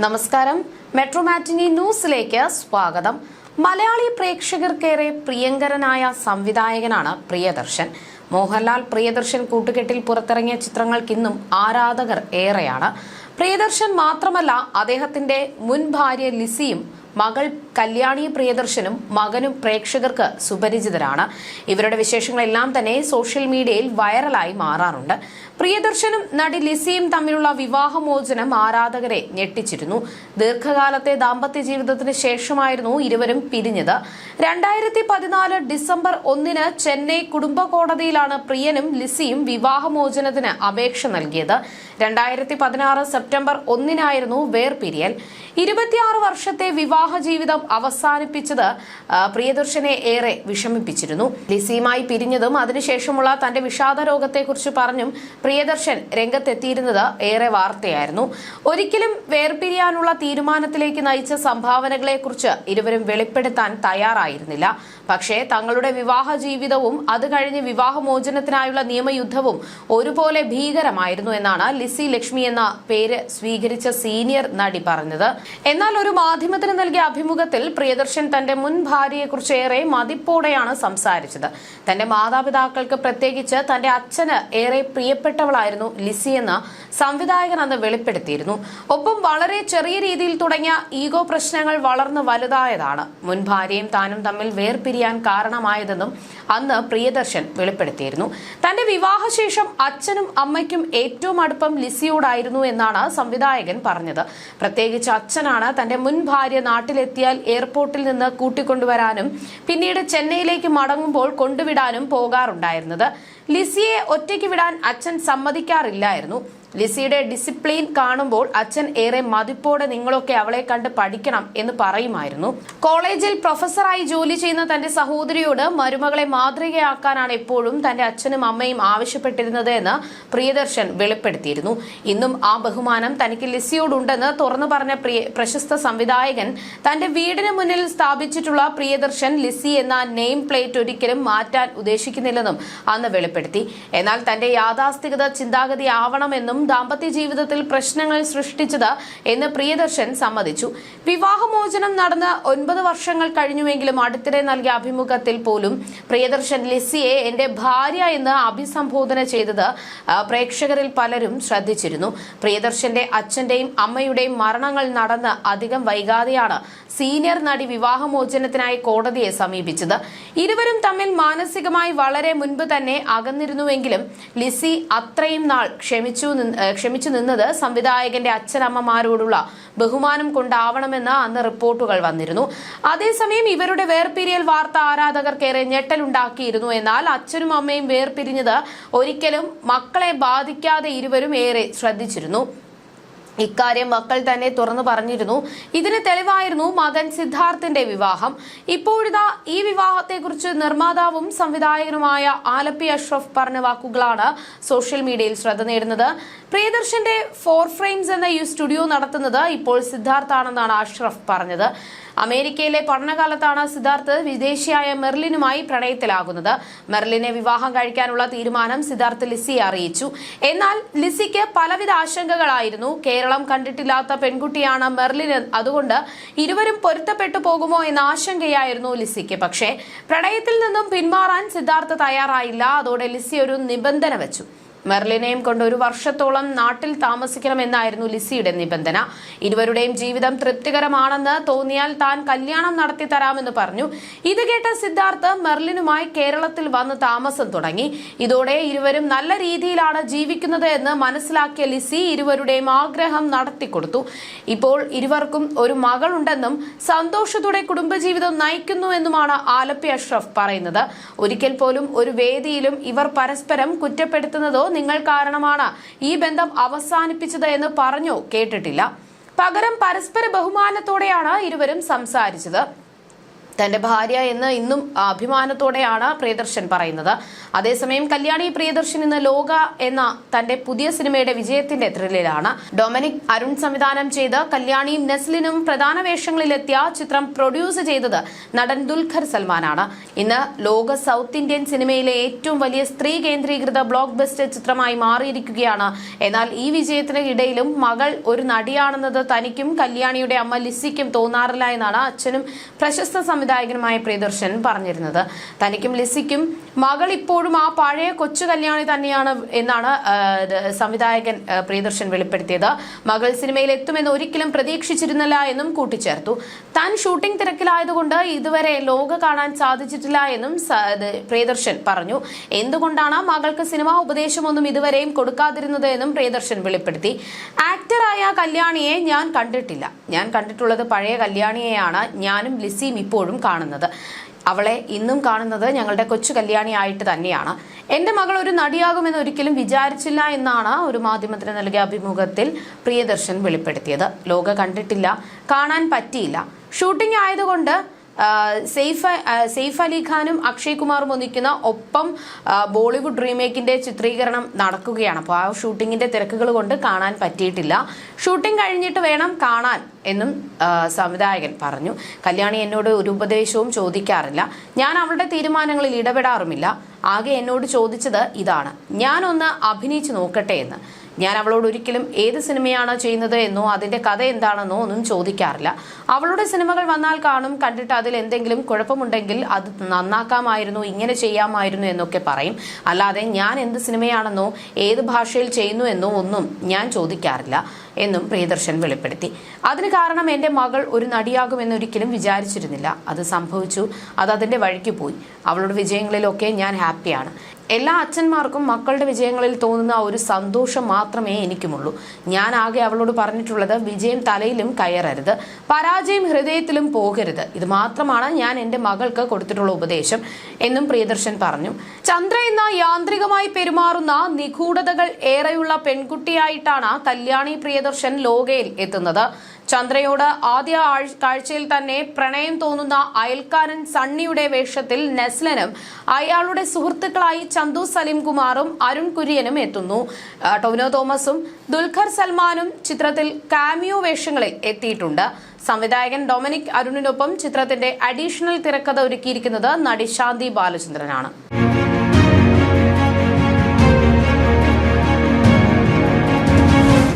നമസ്കാരം. മെട്രോമാറ്റിനി ന്യൂസിലേക്ക് സ്വാഗതം. മലയാളി പ്രേക്ഷകർക്കേറെ പ്രിയങ്കരനായ സംവിധായകനാണ് പ്രിയദർശൻ. മോഹൻലാൽ പ്രിയദർശൻ കൂട്ടുകെട്ടിൽ പുറത്തിറങ്ങിയ ചിത്രങ്ങൾക്കിന്നും ആരാധകർ ഏറെയാണ്. പ്രിയദർശൻ മാത്രമല്ല അദ്ദേഹത്തിന്റെ മുൻ ഭാര്യ ലിസിയും മകൾ കല്യാണി പ്രിയദർശനും മകനും പ്രേക്ഷകർക്ക് സുപരിചിതരാണ്. ഇവരുടെ വിശേഷങ്ങളെല്ലാം തന്നെ സോഷ്യൽ മീഡിയയിൽ വൈറലായി മാറാറുണ്ട്. പ്രിയദർശനും നടി ലിസിയും തമ്മിലുള്ള വിവാഹമോചനം ആരാധകരെ ഞെട്ടിച്ചിരുന്നു. ദീർഘകാലത്തെ ദാമ്പത്യ ജീവിതത്തിന് ശേഷമായിരുന്നു ഇരുവരും പിരിഞ്ഞത്. രണ്ടായിരത്തി പതിനാല് ഡിസംബർ ഒന്നിന് ചെന്നൈ കുടുംബ കോടതിയിലാണ് പ്രിയനും ലിസിയും വിവാഹമോചനത്തിന് അപേക്ഷ നൽകിയത്. രണ്ടായിരത്തി പതിനാറ് സെപ്റ്റംബർ ഒന്നിനായിരുന്നു വേർപിരിയൽ. ഇരുപത്തിയാറ് വർഷത്തെ വിവാഹ ജീവിതം അവസാനിപ്പിച്ചത് പ്രിയദർശനെ ഏറെ വിഷമിപ്പിച്ചിരുന്നു. ലിസിയുമായി പിരിഞ്ഞതും അതിനുശേഷമുള്ള തന്റെ വിഷാദ രോഗത്തെക്കുറിച്ച് പറഞ്ഞും പ്രിയദർശൻ രംഗത്തെത്തിയിരുന്നത് ഏറെ വാർത്തയായിരുന്നു. ഒരിക്കലും വേർപിരിയാനുള്ള തീരുമാനത്തിലേക്ക് നയിച്ച സംഭാവനകളെക്കുറിച്ച് ഇരുവരും വെളിപ്പെടുത്താൻ തയ്യാറായിരുന്നില്ല. പക്ഷേ തങ്ങളുടെ വിവാഹ ജീവിതവും അത് കഴിഞ്ഞ് വിവാഹമോചനത്തിനായുള്ള നിയമയുദ്ധവും ഒരുപോലെ ഭീകരമായിരുന്നു എന്നാണ് ലിസി ലക്ഷ്മി എന്ന പേര് സ്വീകരിച്ച സീനിയർ നടി പറഞ്ഞത്. എന്നാൽ ഒരു മാധ്യമത്തിന് അഭിമുഖത്തിൽ പ്രിയദർശൻ തന്റെ മുൻ ഭാര്യയെക്കുറിച്ച് ഏറെ മതിപ്പോടെയാണ് സംസാരിച്ചത്. തന്റെ മാതാപിതാക്കൾക്ക് പ്രത്യേകിച്ച് തന്റെ അച്ഛന് ഏറെ പ്രിയപ്പെട്ടവളായിരുന്നു ലിസി എന്ന സംവിധായകൻ അന്ന് വെളിപ്പെടുത്തിയിരുന്നു. ഒപ്പം വളരെ ചെറിയ രീതിയിൽ തുടങ്ങിയ ഈഗോ പ്രശ്നങ്ങൾ വളർന്ന് വലുതായതാണ്. മുൻ ഭാര്യയും താനും തമ്മിൽ വേർപിരിയാൻ കാരണമായതെന്നും അന്ന് പ്രിയദർശൻ വെളിപ്പെടുത്തിയിരുന്നു. തന്റെ വിവാഹശേഷം അച്ഛനും അമ്മയ്ക്കും ഏറ്റവും അടുപ്പം ലിസിയോടായിരുന്നു എന്നാണ് സംവിധായകൻ പറഞ്ഞത്. പ്രത്യേകിച്ച് അച്ഛനാണ് തന്റെ മുൻ ഭാര്യ നാട്ടിലെത്തിയാൽ എയർപോർട്ടിൽ നിന്ന് കൂട്ടിക്കൊണ്ടുവരാനും പിന്നീട് ചെന്നൈയിലേക്ക് മടങ്ങുമ്പോൾ കൊണ്ടുവിടാനും പോകാറുണ്ടായിരുന്നത്. ലിസിയെ ഒറ്റയ്ക്ക് വിടാൻ അച്ഛൻ സമ്മതിക്കാറില്ലായിരുന്നു. ലിസിയുടെ ഡിസിപ്ലിൻ കാണുമ്പോൾ അച്ഛൻ ഏറെ മതിപ്പോടെ നിങ്ങളൊക്കെ അവളെ കണ്ട് പഠിക്കണം എന്ന് പറയുമായിരുന്നു. കോളേജിൽ പ്രൊഫസറായി ജോലി ചെയ്യുന്ന തന്റെ സഹോദരിയോട് മരുമകളെ മാതൃകയാക്കാനാണ് എപ്പോഴും തന്റെ അച്ഛനും അമ്മയും ആവശ്യപ്പെട്ടിരുന്നത് എന്ന് പ്രിയദർശൻ വെളിപ്പെടുത്തിയിരുന്നു. ഇന്നും ആ ബഹുമാനം തനിക്ക് ലിസിയോടുണ്ടെന്ന് തുറന്നു പറഞ്ഞ പ്രശസ്ത സംവിധായകൻ തന്റെ വീടിന് മുന്നിൽ സ്ഥാപിച്ചിട്ടുള്ള പ്രിയദർശൻ ലിസി എന്ന നെയിം പ്ലേറ്റ് ഒരിക്കലും മാറ്റാൻ ഉദ്ദേശിക്കുന്നില്ലെന്നും അന്ന് വെളിപ്പെടുത്തി. എന്നാൽ തന്റെ യാഥാസ്ഥികത ചിന്താഗതി ആവണമെന്നും ദാമ്പത്യ ജീവിതത്തിൽ പ്രശ്നങ്ങൾ സൃഷ്ടിച്ചത് എന്ന് പ്രിയദർശൻ സമ്മതിച്ചു. വിവാഹമോചനം നടന്ന് ഒൻപത് വർഷങ്ങൾ കഴിഞ്ഞുവെങ്കിലും അടുത്തിടെ നൽകിയ അഭിമുഖത്തിൽ പോലും പ്രിയദർശൻ ലിസിയെ എന്റെ ഭാര്യ എന്ന് അഭിസംബോധന ചെയ്തത് പ്രേക്ഷകരിൽ പലരും ശ്രദ്ധിച്ചിരുന്നു. പ്രിയദർശന്റെ അച്ഛന്റെയും അമ്മയുടെയും മരണങ്ങൾ നടന്ന് അധികം വൈകാതെയാണ് സീനിയർ നടി വിവാഹമോചനത്തിനായി കോടതിയെ സമീപിച്ചത്. ഇരുവരും തമ്മിൽ മാനസികമായി വളരെ മുൻപ് തന്നെ അകന്നിരുന്നുവെങ്കിലും ലിസി അത്രയും നാൾ ക്ഷമിച്ചു ക്ഷമിച്ചു നിന്നത് സംവിധായകന്റെ അച്ഛനമ്മമാരോടുള്ള ബഹുമാനം കൊണ്ടാവണമെന്ന് അന്ന് റിപ്പോർട്ടുകൾ വന്നിരുന്നു. അതേസമയം ഇവരുടെ വേർപിരിയൽ വാർത്ത ആരാധകർക്കേറെ ഞെട്ടലുണ്ടാക്കിയിരുന്നു. എന്നാൽ അച്ഛനും അമ്മയും വേർപിരിഞ്ഞത് ഒരിക്കലും മക്കളെ ബാധിക്കാതെ ഇരുവരും ഏറെ ശ്രദ്ധിച്ചിരുന്നു. ഇക്കാര്യം മക്കൾ തന്നെ തുറന്നു പറഞ്ഞിരുന്നു. ഇതിന് തെളിവായിരുന്നു മകൻ സിദ്ധാർത്ഥിന്റെ വിവാഹം. ഇപ്പോഴിതാ ഈ വിവാഹത്തെക്കുറിച്ച് നിർമ്മാതാവും സംവിധായകനുമായ ആലപ്പി അഷ്റഫ് പറഞ്ഞ വാക്കുകളാണ് സോഷ്യൽ മീഡിയയിൽ ശ്രദ്ധ നേടുന്നത്. പ്രിയദർശന്റെ ഫോർ ഫ്രെയിംസ് എന്ന ഈ സ്റ്റുഡിയോ നടത്തുന്നത് ഇപ്പോൾ സിദ്ധാർത്ഥാണെന്നാണ് അഷ്റഫ് പറഞ്ഞത്. അമേരിക്കയിലെ പഠനകാലത്താണ് സിദ്ധാർത്ഥ് വിദേശിയായ മെർലിനുമായി പ്രണയത്തിലാകുന്നത്. മെർലിനെ വിവാഹം കഴിക്കാനുള്ള തീരുമാനം സിദ്ധാർത്ഥ് ലിസിയെ അറിയിച്ചു. എന്നാൽ ലിസിക്ക് പലവിധ ആശങ്കകളായിരുന്നു. കേരളം കണ്ടിട്ടില്ലാത്ത പെൺകുട്ടിയാണ് മെർലിൻ അതുകൊണ്ട് ഇരുവരും പൊരുത്തപ്പെട്ടു പോകുമോ എന്ന ആശങ്കയായിരുന്നു ലിസിക്ക്. പക്ഷേ പ്രണയത്തിൽ നിന്നും പിന്മാറാൻ സിദ്ധാർത്ഥ തയ്യാറായില്ല. അതോടെ ലിസി ഒരു നിബന്ധന വെച്ചു. മെർലിനെയും കൊണ്ട് ഒരു വർഷത്തോളം നാട്ടിൽ താമസിക്കണമെന്നായിരുന്നു ലിസിയുടെ നിബന്ധന. ഇരുവരുടെയും ജീവിതം തൃപ്തികരമാണെന്ന് തോന്നിയാൽ താൻ കല്യാണം നടത്തി തരാമെന്ന് പറഞ്ഞു. ഇത് കേട്ട സിദ്ധാർത്ഥ് മെർലിനുമായി കേരളത്തിൽ വന്ന് താമസം തുടങ്ങി. ഇതോടെ ഇരുവരും നല്ല രീതിയിലാണ് ജീവിക്കുന്നത് എന്ന് മനസ്സിലാക്കിയ ലിസി ഇരുവരുടെയും ആഗ്രഹം നടത്തിക്കൊടുത്തു. ഇപ്പോൾ ഇരുവർക്കും ഒരു മകളുണ്ടെന്നും സന്തോഷത്തോടെ കുടുംബജീവിതം നയിക്കുന്നു എന്നുമാണ് ആലപ്പി അഷ്റഫ് പറയുന്നത്. ഒരിക്കൽ പോലും ഒരു വേദിയിലും ഇവർ പരസ്പരം കുറ്റപ്പെടുത്തുന്നതോ നിങ്ങൾ കാരണമാണ് ഈ ബന്ധം അവസാനിപ്പിച്ചത് എന്ന് പറഞ്ഞോ കേട്ടിട്ടില്ല. പകരം പരസ്പര ബഹുമാനത്തോടെയാണ് ഇരുവരും സംസാരിച്ചത്. തന്റെ ഭാര്യ എന്ന് ഇന്നും അഭിമാനത്തോടെയാണ് പ്രിയദർശൻ പറയുന്നത്. അതേസമയം കല്യാണി പ്രിയദർശൻ ഇന്ന് ലോക എന്ന തന്റെ പുതിയ സിനിമയുടെ വിജയത്തിന്റെ ത്രില്ലിലാണ്. ഡൊമിനിക് അരുൺ സംവിധാനം ചെയ്ത് കല്യാണിയും നെസ്ലിനും പ്രധാന വേഷങ്ങളിലെത്തിയ ചിത്രം പ്രൊഡ്യൂസ് ചെയ്തത് നടൻ ദുൽഖർ സൽമാനാണ്. ഇന്ന് ലോക സൗത്ത് ഇന്ത്യൻ സിനിമയിലെ ഏറ്റവും വലിയ സ്ത്രീ കേന്ദ്രീകൃത ബ്ലോക്ക് ബസ്റ്റർ ചിത്രമായി മാറിയിരിക്കുകയാണ്. എന്നാൽ ഈ വിജയത്തിന് ഇടയിലും മകൾ ഒരു നടിയാണെന്നത് തനിക്കും കല്യാണിയുടെ അമ്മ ലിസിക്കും തോന്നാറില്ല എന്നാണ് അച്ഛനും പ്രശസ്ത സംവിധായകനുമായ പ്രിയദർശൻ പറഞ്ഞിരുന്നത്. തനിക്കും ലിസിക്കും മകൾ ഇപ്പോഴും ആ പഴയ കൊച്ചു കല്യാണി തന്നെയാണ് എന്നാണ് സംവിധായകൻ പ്രിയദർശൻ വെളിപ്പെടുത്തിയത്. മകൾ സിനിമയിൽ എത്തുമെന്ന് ഒരിക്കലും പ്രതീക്ഷിച്ചിരുന്നില്ല എന്നും കൂട്ടിച്ചേർത്തു. താൻ ഷൂട്ടിംഗ് തിരക്കിലായതുകൊണ്ട് ഇതുവരെ ലോക കാണാൻ സാധിച്ചിട്ടില്ല എന്നും പ്രിയദർശൻ പറഞ്ഞു. എന്തുകൊണ്ടാണ് മകൾക്ക് സിനിമാ ഉപദേശമൊന്നും ഇതുവരെയും കൊടുക്കാതിരുന്നത് എന്നും പ്രിയദർശൻ വെളിപ്പെടുത്തി. ആക്ടറായ കല്യാണിയെ ഞാൻ കണ്ടിട്ടില്ല. ഞാൻ കണ്ടിട്ടുള്ളത് പഴയ കല്യാണിയെയാണ്. ഞാനും ലിസിയും ഇപ്പോഴും കാണുന്നത്. അവളെ ഇന്നും കാണുന്നത് ഞങ്ങളുടെ കൊച്ചു കല്യാണിയായിട്ട് തന്നെയാണ്. എന്റെ മകൾ ഒരു നടിയാകുമെന്ന് ഒരിക്കലും വിചാരിച്ചില്ല എന്നാണ് ഒരു മാധ്യമത്തിന് നൽകിയ അഭിമുഖത്തിൽ പ്രിയദർശൻ വെളിപ്പെടുത്തിയത്. ലോക കണ്ടിട്ടില്ല കാണാൻ പറ്റിയില്ല. ഷൂട്ടിംഗ് ആയതുകൊണ്ട് സെയ്ഫ് സെയ്ഫ് അലി ഖാനും അക്ഷയ് കുമാറും ഒന്നിക്കുന്ന ഒപ്പം ബോളിവുഡ് റീമേക്കിന്റെ ചിത്രീകരണം നടക്കുകയാണ്. അപ്പോൾ ആ ഷൂട്ടിങ്ങിന്റെ തിരക്കുകൾ കൊണ്ട് കാണാൻ പറ്റിയിട്ടില്ല. ഷൂട്ടിംഗ് കഴിഞ്ഞിട്ട് വേണം കാണാൻ എന്നും സംവിധായകൻ പറഞ്ഞു. കല്യാണി എന്നോട് ഒരു ഉപദേശവും ചോദിക്കാറില്ല. ഞാൻ അവളുടെ തീരുമാനങ്ങളിൽ ഇടപെടാറുമില്ല. ആകെ എന്നോട് ചോദിച്ചത് ഇതാണ്. ഞാനൊന്ന് അഭിനയിച്ചു നോക്കട്ടെ എന്ന്. ഞാൻ അവളോട് ഒരിക്കലും ഏത് സിനിമയാണ് ചെയ്യുന്നത് എന്നോ അതിന്റെ കഥ എന്താണെന്നോ ഒന്നും ചോദിക്കാറില്ല. അവളുടെ സിനിമകൾ വന്നാൽ കാണും കണ്ടിട്ട് അതിൽ എന്തെങ്കിലും കുഴപ്പമുണ്ടെങ്കിൽ അത് നന്നാക്കാമായിരുന്നു ഇങ്ങനെ ചെയ്യാമായിരുന്നു എന്നൊക്കെ പറയും. അല്ലാതെ ഞാൻ എന്ത് സിനിമയാണെന്നോ ഏത് ഭാഷയിൽ ചെയ്യുന്നു എന്നോ ഒന്നും ഞാൻ ചോദിക്കാറില്ല എന്നും പ്രിയദർശൻ വെളിപ്പെടുത്തി. അതിന് കാരണം എന്റെ മകൾ ഒരു നടിയാകുമെന്നൊരിക്കലും വിചാരിച്ചിരുന്നില്ല. അത് സംഭവിച്ചു അത് അതിന്റെ വഴിക്ക് പോയി. അവളുടെ വിജയങ്ങളിലൊക്കെ ഞാൻ ഹാപ്പിയാണ്. എല്ലാ അച്ഛന്മാർക്കും മക്കളുടെ വിജയങ്ങളിൽ തോന്നുന്ന ഒരു സന്തോഷം മാത്രമേ എനിക്കുമുള്ളൂ. ഞാൻ ആകെ അവളോട് പറഞ്ഞിട്ടുള്ളത് വിജയം തലയിലും കയറരുത്. പരാജയം ഹൃദയത്തിലും പോകരുത്. ഇത് മാത്രമാണ് ഞാൻ എന്റെ മകൾക്ക് കൊടുത്തിട്ടുള്ള ഉപദേശം എന്നും പ്രിയദർശൻ പറഞ്ഞു. ചന്ദ്ര എന്ന യാന്ത്രികമായി പെരുമാറുന്ന നിഗൂഢതകൾ ഏറെയുള്ള പെൺകുട്ടിയായിട്ടാണ് കല്യാണി പ്രിയദർശൻ ലോകയിൽ എത്തുന്നത്. ചന്ദ്രയോട് ആദ്യ കാഴ്ചയിൽ തന്നെ പ്രണയം തോന്നുന്ന അയൽക്കാരൻ സണ്ണിയുടെ വേഷത്തിൽ നെസ്ലനും അയാളുടെ സുഹൃത്തുക്കളായി ചന്തു സലീം കുമാറും അരുൺ കുര്യനും എത്തുന്നു. ടൊവിനോ തോമസും ദുൽഖർ സൽമാനും ചിത്രത്തിൽ കാമിയോ വേഷങ്ങളിൽ എത്തിയിട്ടുണ്ട്. സംവിധായകൻ ഡൊമിനിക് അരുണിനൊപ്പം ചിത്രത്തിന്റെ അഡീഷണൽ തിരക്കഥ ഒരുക്കിയിരിക്കുന്നത് നടി ശാന്തി ബാലചന്ദ്രനാണ്.